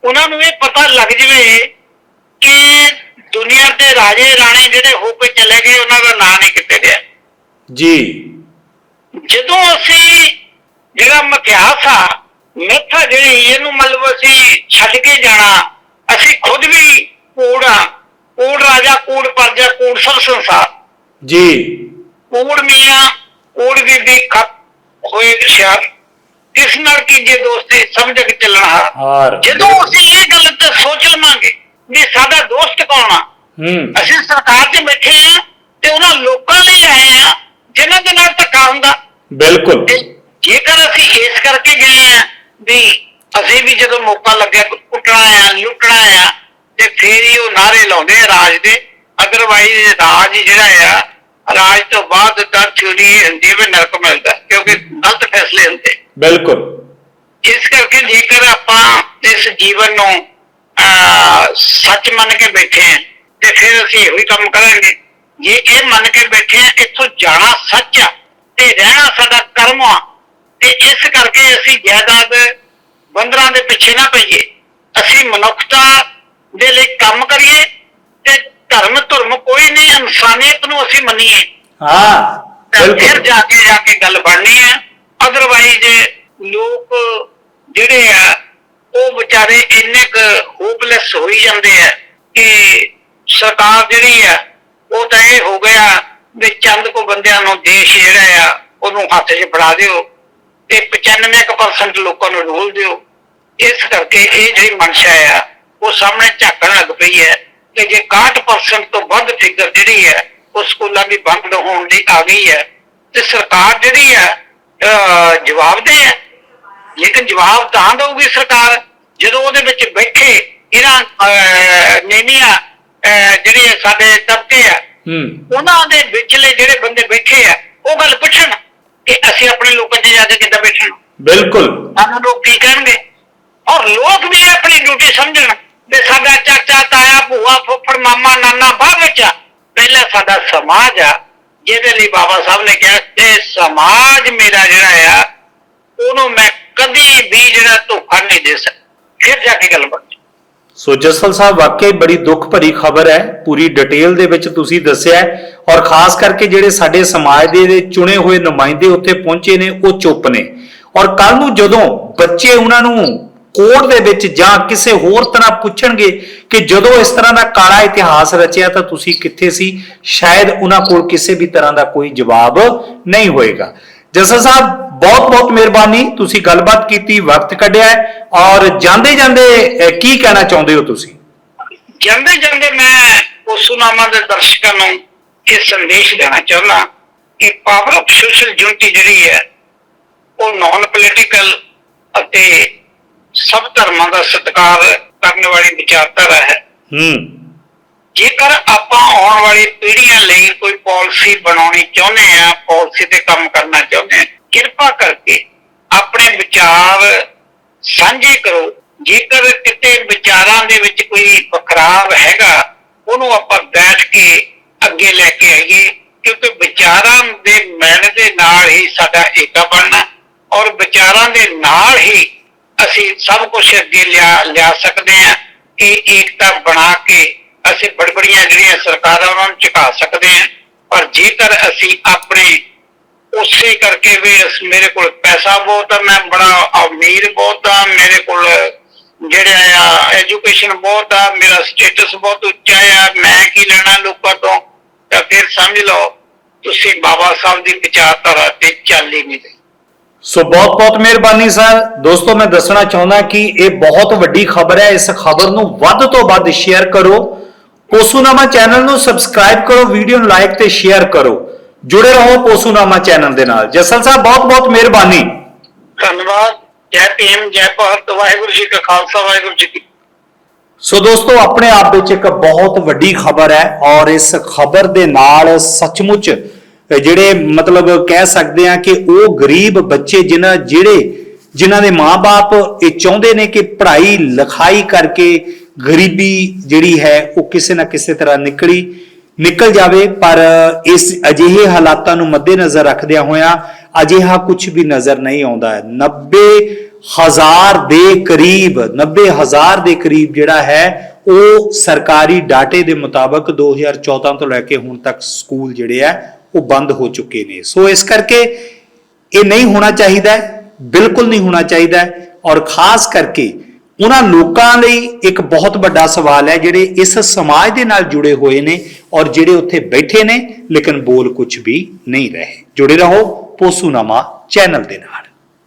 ਉਹਨਾਂ ਨੂੰ ਇਹ ਪਤਾ ਲੱਗ ਜਾਵੇ ਕਿ ਦੁਨੀਆ ਦੇ ਰਾਜੇ ਰਾਣੇ ਜਿਹੜੇ ਹੋ ਕੇ ਚਲੇ ਗਏ ਉਹਨਾਂ ਦਾ ਨਾਂ ਨਹੀਂ ਕਿਤੇ ਰਿਹਾ ਜੀ। ਜਦੋਂ ਅਸੀਂ ਜਿਹੜਾ ਮਿਥਿਆਸ ਆ ਮਿੱਥਾ ਜਿਹੜੀ ਇਹਨੂੰ ਮਤਲਬ ਅਸੀਂ ਛੱਡ ਕੇ ਜਾਣਾ ਅਸੀਂ ਖੁਦ ਵੀ ਕੂੜ ਕੂੜ ਰਾਜਾ ਕੂੜ ਪਰਜਾ ਕੂੜ ਸਭ ਸੰਸਾਰ। ਜੀ। ਕੂੜ ਮੀਆਂ ਕੂੜ ਬੀਬੀ ਖੱਪ ਹੋਏ ਸ਼ਹਿਰ ਇਸ ਨਾਲ ਕੀ ਜੇ ਦੋਸਤੀ ਸਮਝ ਕੇ ਚੱਲਣਾ ਜਦੋਂ ਅਸੀਂ ਇਹ ਗੱਲ ਤੇ ਸੋਚ ਲਵਾਂਗੇ ਵੀ ਸਾਡਾ ਦੋਸਤ ਕੌਣ ਆ? ਹੂੰ। ਅਸੀਂ ਸਰਕਾਰ 'ਚ ਬੈਠੇ ਆ ਤੇ ਉਹਨਾਂ ਲੋਕਾਂ ਲਈ ਆਏ ਆ ਜਿਨ੍ਹਾਂ ਦੇ ਨਾਲ ਧੱਕਾ ਹੁੰਦਾ। ਬਿਲਕੁਲ। ਜੇਕਰ ਅਸੀਂ ਇਸ ਕਰਕੇ ਗਏ ਆ ਵੀ ਅਸੀਂ ਵੀ ਜਦੋਂ ਮੌਕਾ ਲੱਗਿਆ ਕੁੱਟਣਾ ਆ ਲੁੱਟਣਾ ਆ ਤੇ ਫੇਰ ਹੀ ਉਹ ਨਾਰੇ ਲਾਉਂਦੇ ਆ ਰਾਜ ਦੇ। ਅਦਰਵਾਈਜ਼ ਰਾਜ ਜਿਹੜਾ ਆ ਰਾਜ ਤੋਂ ਬਾਅਦ ਤਾਂ ਥਿਉਰੀ ਹੁੰਦੀ ਵੀ ਨਰਕ ਮਿਲਦਾ ਕਿਉਂਕਿ ਗਲਤ ਫੈਸਲੇ ਹੁੰਦੇ। ਬਿਲਕੁਲ। ਇਸ ਕਰਕੇ ਜੇਕਰ ਆਪਾਂ ਇਸ ਜੀਵਨ ਨੂੰ ਸੱਚ ਮੰਨ ਕੇ ਬੈਠੇ ਹਾਂ ਤੇ ਫਿਰ ਅਸੀਂ ਇਹੋ ਹੀ ਕੰਮ ਕਰਾਂਗੇ। ਜੇ ਇਹ ਮੰਨ ਕੇ ਬੈਠੇ ਹਾਂ ਇੱਥੋਂ ਜਾਣਾ ਸੱਚ ਆ ਤੇ ਰਹਿਣਾ ਸਾਡਾ ਕਰਮ ਆ ਤੇ ਇਸ ਕਰਕੇ ਅਸੀਂ ਜਾਇਦਾਦ ਬੰਦਰਾਂ ਦੇ ਪਿੱਛੇ ਨਾ ਪਈਏ। ਅਸੀਂ ਮਨੁੱਖਤਾ ਦੇ ਲਈ ਕੰਮ ਕਰੀਏ ਤੇ ਧਰਮ ਧਰਮ ਕੋਈ ਨਹੀਂ ਇਨਸਾਨੀਅਤ ਨੂੰ ਅਸੀਂ ਮੰਨੀਏ। ਹਾਂ ਫਿਰ ਜਾ ਕੇ ਜਾ ਕੇ ਗੱਲ ਬਣਨੀ ਹੈ। ਅਦਰਵਾਈਜ਼ ਲੋਕ ਜਿਹੜੇ ਆ ਉਹ ਵਿਚਾਰੇ ਇੰਨੇ ਕੁ ਹੋਪਲੈਸ ਹੋਈ ਜਾਂਦੇ ਆ ਕਿ ਸਰਕਾਰ ਜਿਹੜੀ ਆ ਉਹ ਤਾਂ ਇਹ ਹੋ ਗਿਆ ਵੀ ਚੰਦ ਕੋ ਬੰਦਿਆਂ ਨੂੰ ਦੇਸ਼ ਜਿਹੜਾ ਆ ਉਹਨੂੰ ਹੱਥ 'ਚ ਫੜਾ ਦਿਓ ਤੇ 95% ਲੋਕਾਂ ਨੂੰ ਰੋਲ ਦਿਓ। ਇਸ ਕਰਕੇ ਇਹ ਜਿਹੜੀ ਮਨਸ਼ਾ ਆ ਉਹ ਸਾਹਮਣੇ ਝਾਕਣ ਲੱਗ ਪਈ ਹੈ ਕਿ ਜੇ 61% ਤੋਂ ਵੱਧ ਫਿਗਰ ਜਿਹੜੀ ਹੈ ਉਹ ਸਕੂਲਾਂ ਦੀ ਬੰਦ ਹੋਣ ਦੀ ਆ ਗਈ ਹੈ। ਤੇ ਸਰਕਾਰ ਜਿਹੜੀ ਹੈ ਅਹ, ਜਵਾਬਦੇਹ ਹੈ। ਲੇਕਿਨ ਜਵਾਬ ਤਾਂ ਦਊਗੀ ਸਰਕਾਰ। ਜਦੋਂ ਉਹਦੇ ਵਿੱਚ ਬੈਠੇ ਇਹਨਾਂ ਨੇਮੀਆਂ ਜਿਹੜੇ ਸਾਡੇ ਤਬਕੇ ਆ ਹੂੰ। ਉਹਨਾਂ ਦੇ ਵਿਚਲੇ ਜਿਹੜੇ ਬੰਦੇ ਬੈਠੇ ਆ ਉਹ ਗੱਲ ਪੁੱਛਣ ਕਿ ਅਸੀਂ ਆਪਣੇ ਲੋਕਾਂ 'ਚ ਜਾ ਕੇ ਕਿੱਦਾਂ ਬੈਠਣਾ ਬਿਲਕੁਲ। ਸਾਨੂੰ ਲੋਕ ਕੀ ਕਹਿਣਗੇ? ਔਰ ਲੋਕ ਵੀ ਆਪਣੀ ਡਿਊਟੀ ਸਮਝਣ। ਵੀ ਸਾਡਾ ਚਾਚਾ, ਤਾਇਆ, ਭੂਆ, ਫੁੱਫੜ, ਮਾਮਾ, ਨਾਨਾ ਬਾਅਦ ਵਿੱਚ ਪਹਿਲਾਂ ਸਾਡਾ ਸਮਾਜ ਆ, ਜਿਹਦੇ ਲਈ ਬਾਬਾ ਸਾਹਿਬ ਨੇ ਕਿਹਾ ਇਹ ਸਮਾਜ ਮੇਰਾ ਜਿਹੜਾ ਆ, ਉਹਨੂੰ ਮੈਂ ਕਦੀ ਵੀ ਜਿਹੜਾ ਧੋਖਾ ਨਹੀਂ ਦੇ ਸਕਦਾ। ਫਿਰ ਜਾ ਕੇ ਗੱਲ ਬਣਦੀ। ਸੋ ਜਸਲ ਸਾਹਿਬ, ਵਾਕਈ ਬੜੀ ਦੁੱਖ ਭਰੀ ਖਬਰ ਹੈ। ਪੂਰੀ ਡਿਟੇਲ ਦੇ ਵਿੱਚ ਤੁਸੀਂ ਦੱਸਿਆ ਔਰ ਖਾਸ ਕਰਕੇ ਜਿਹੜੇ ਸਾਡੇ ਸਮਾਜ ਦੇ ਚੁਣੇ ਹੋਏ ਨੁਮਾਇੰਦੇ ਉੱਥੇ ਪਹੁੰਚੇ ਨੇ, ਉਹ ਚੁੱਪ ਨੇ। ਔਰ ਕੱਲ ਨੂੰ ਜਦੋਂ ਬੱਚੇ ਉਹਨਾਂ ਨੂੰ ਕੋਰਟ ਦੇ ਵਿੱਚ ਜਾਂ ਕਿਸੇ ਹੋਰ ਤਰ੍ਹਾਂ ਪੁੱਛਣਗੇ ਕਿ ਜਦੋਂ ਇਸ ਤਰ੍ਹਾਂ ਦਾ ਕਾਲਾ ਇਤਿਹਾਸ ਰਚਿਆ ਤਾਂ ਤੁਸੀਂ ਕਿੱਥੇ ਸੀ, ਸ਼ਾਇਦ ਉਹਨਾਂ ਕੋਲ ਕਿਸੇ ਵੀ ਤਰ੍ਹਾਂ ਦਾ ਕੋਈ ਜਵਾਬ ਨਹੀਂ ਹੋਏਗਾ। ਜਸਲ ਸਾਹਿਬ, ਬਹੁਤ ਬਹੁਤ ਮਿਹਰਬਾਨੀ, ਤੁਸੀਂ ਗੱਲਬਾਤ ਕੀਤੀ, ਵਕਤ ਕੱਢਿਆ ਔਰ ਜਾਂਦੇ ਜਾਂਦੇ ਕੀ ਕਹਿਣਾ ਚਾਹੁੰਦੇ ਹੋ ਤੁਸੀਂ? ਜਾਂਦੇ ਜਾਂਦੇ ਮੈਂ ਉਸ ਦੇ ਦਰਸ਼ਕਾਂ ਨੂੰ ਇਹ ਸੰਦੇਸ਼ ਦੇਣਾ ਚਾਹੁੰਦਾ ਕਿ ਪਾਵਰ ਆਫ ਸੋਸ਼ਲ ਯੂਨਿਟੀ ਜਿਹੜੀ ਹੈ, ਉਹ ਨਾਨ ਪੋਲੀਟੀਕਲ ਅਤੇ ਸਭ ਧਰਮਾਂ ਦਾ ਸਤਿਕਾਰ ਕਰਨ ਵਾਲੀ ਵਿਚਾਰਧਾਰਾ ਹੈ। ਹੂੰ। ਜੇਕਰ ਆਪਾਂ ਆਉਣ ਵਾਲੀ ਪੀੜ੍ਹੀਆਂ ਲਈ ਕੋਈ ਪਾਲਿਸੀ ਬਣਾਉਣੀ ਚਾਹੁੰਦੇ ਆ ਪਾਲਿਸੀ ਤੇ ਕੰਮ ਕਰਨਾ ਚਾਹੁੰਦੇ ਆ ਕਿਰਪਾ ਕਰਕੇ ਆਪਣੇ ਵਿਚਾਰ ਸਾਂਝੇ ਕਰੋ। ਜੇਕਰ ਕਿਤੇ ਵਿਚਾਰਾਂ ਦੇ ਵਿੱਚ ਕੋਈ ਬਖਰਾਵ ਹੈਗਾ ਉਹਨੂੰ ਆਪਾਂ ਬੈਠ ਕੇ ਅੱਗੇ ਲੈ ਕੇ ਆਈਏ ਕਿਉਂਕਿ ਵਿਚਾਰਾਂ ਦੇ ਮਿਲਣ ਦੇ ਨਾਲ ਹੀ ਸਾਡਾ ਏਕਾ ਬਣਨਾ ਔਰ ਵਿਚਾਰਾਂ ਦੇ ਨਾਲ ਹੀ ਅਸੀਂ ਸਭ ਕੁਝ ਅੱਗੇ ਲਿਆ ਲਿਆ ਸਕਦੇ ਹਾਂ ਇਹ ਏਕਤਾ ਬਣਾ ਕੇ ਅਸੀਂ ਬੜਬੜੀਆਂ ਜਿਹੜੀਆਂ ਸਰਕਾਰਾਂ ਉਹਨਾਂ ਨੂੰ ਝੁਕਾ ਸਕਦੇ ਹਾਂ। ਪਰ ਜੇਕਰ ਅਸੀਂ ਆਪਣੇ ਉਸੇ ਕਰਕੇ ਵੀ ਮੇਰੇ ਕੋਲ ਪੈਸਾ ਬਹੁਤ ਆ, ਮੈਂ ਬੜਾ ਅਮੀਰ ਬਹੁਤ ਆ, ਮੇਰੇ ਕੋਲ ਜਿਹੜਾ ਆ ਐਜੂਕੇਸ਼ਨ ਬਹੁਤ ਆ, ਮੇਰਾ ਸਟੇਟਸ ਬਹੁਤ ਉੱਚਾ ਆ, ਮੈਂ ਕੀ ਲੈਣਾ ਲੋਕਾਂ ਤੋਂ, ਤਾਂ ਫਿਰ ਸਮਝ ਲਓ, ਤੁਸੀਂ ਬਾਬਾ ਸਾਹਿਬ ਦੀ ਵਿਚਾਰਧਾਰਾ ਤੇ ਚੱਲ ਹੀ ਨਹੀਂ ਰਹੇ। ਸੋ ਬਹੁਤ ਬਹੁਤ ਮਿਹਰਬਾਨੀ ਸਰ। ਦੋਸਤੋ ਮੈਂ ਦੱਸਣਾ ਚਾਹੁੰਦਾ ਕਿ ਇਹ ਬਹੁਤ ਵੱਡੀ ਖਬਰ ਹੈ। ਇਸ ਖਬਰ ਨੂੰ ਵੱਧ ਤੋਂ ਵੱਧ ਸ਼ੇਅਰ ਕਰੋ। ਪੋਸੂਨਾਮਾ ਚੈਨਲ ਨੂੰ ਸਬਸਕ੍ਰਾਈਬ ਕਰੋ ਵੀਡੀਓ ਨੂੰ ਲਾਈਕ ਤੇ ਸ਼ੇਅਰ ਕਰੋ। ਜੁੜੇ ਰਹੋ ਪੋਸੂਨਾਮਾ ਚੈਨਲ ਦੇ ਨਾਲ। ਜਸਲ ਸਾਹਿਬ ਬਹੁਤ ਬਹੁਤ ਮਿਹਰਬਾਨੀ। ਧੰਨਵਾਦ। ਜੈ ਭੀਮ ਜੈ ਭਾਰਤ। ਵਾਹਿਗੁਰੂ ਜੀ ਕਾ ਖਾਲਸਾ ਵਾਹਿਗੁਰੂ ਜੀ ਕੀ। ਸੋ ਦੋਸਤੋ ਆਪਣੇ ਆਪ ਵਿੱਚ ਇੱਕ ਬਹੁਤ ਵੱਡੀ ਖਬਰ ਹੈ ਔਰ ਇਸ ਖਬਰ ਦੇ ਨਾਲ ਸੱਚਮੁੱਚ ਜਿਹੜੇ ਮਤਲਬ ਕਹਿ ਸਕਦੇ ਆ ਕਿ ਉਹ ਗਰੀਬ ਬੱਚੇ ਜਿਨ੍ਹਾਂ, ਜਿਹੜੇ ਜਿਨ੍ਹਾਂ ਦੇ ਮਾਪੇ ਇਹ ਚਾਹੁੰਦੇ ਨੇ ਕਿ ਪੜ੍ਹਾਈ, ਲਿਖਾਈ ਕਰਕੇ ਗਰੀਬੀ ਜਿਹੜੀ ਹੈ ਉਹ ਕਿਸੇ ਨਾ ਕਿਸੇ ਤਰ੍ਹਾਂ ਨਿਕਲੀ, ਨਿਕਲ ਜਾਵੇ, ਪਰ ਇਸ ਅਜਿਹੇ ਹਾਲਾਤਾਂ ਨੂੰ ਮੱਦੇਨਜ਼ਰ ਰੱਖਦਿਆਂ ਹੋਇਆਂ ਅਜਿਹਾ ਕੁਝ ਵੀ ਨਜ਼ਰ ਨਹੀਂ ਆਉਂਦਾ ਹੈ। 90 ਹਜ਼ਾਰ ਦੇ ਕਰੀਬ 90 ਹਜ਼ਾਰ ਦੇ ਕਰੀਬ ਜਿਹੜਾ ਹੈ, ਉਹ ਸਰਕਾਰੀ ਡਾਟੇ ਦੇ ਮੁਤਾਬਕ 2014 ਤੋਂ ਲੈ ਕੇ ਹੁਣ ਤੱਕ ਸਕੂਲ ਜਿਹੜੇ ਆ ਉਹ ਬੰਦ ਹੋ ਚੁੱਕੇ ਨੇ। ਸੋ ਇਸ ਕਰਕੇ ਇਹ ਨਹੀਂ ਹੋਣਾ ਚਾਹੀਦਾ ਬਿਲਕੁਲ ਨਹੀਂ ਹੋਣਾ ਚਾਹੀਦਾ ਔਰ ਖਾਸ ਕਰਕੇ ਉਹਨਾਂ ਲੋਕਾਂ ਲਈ ਇੱਕ ਬਹੁਤ ਵੱਡਾ ਸਵਾਲ ਹੈ ਜਿਹੜੇ ਇਸ ਸਮਾਜ ਦੇ ਨਾਲ ਜੁੜੇ ਹੋਏ ਨੇ ਔਰ ਜਿਹੜੇ ਉੱਥੇ ਬੈਠੇ ਨੇ, ਲੇਕਿਨ ਬੋਲ ਕੁਝ ਵੀ ਨਹੀਂ ਰਹੇ। ਜੁੜੇ ਰਹੋ ਪੋਸੂਨਾਮਾ ਚੈਨਲ ਦੇ ਨਾਲ।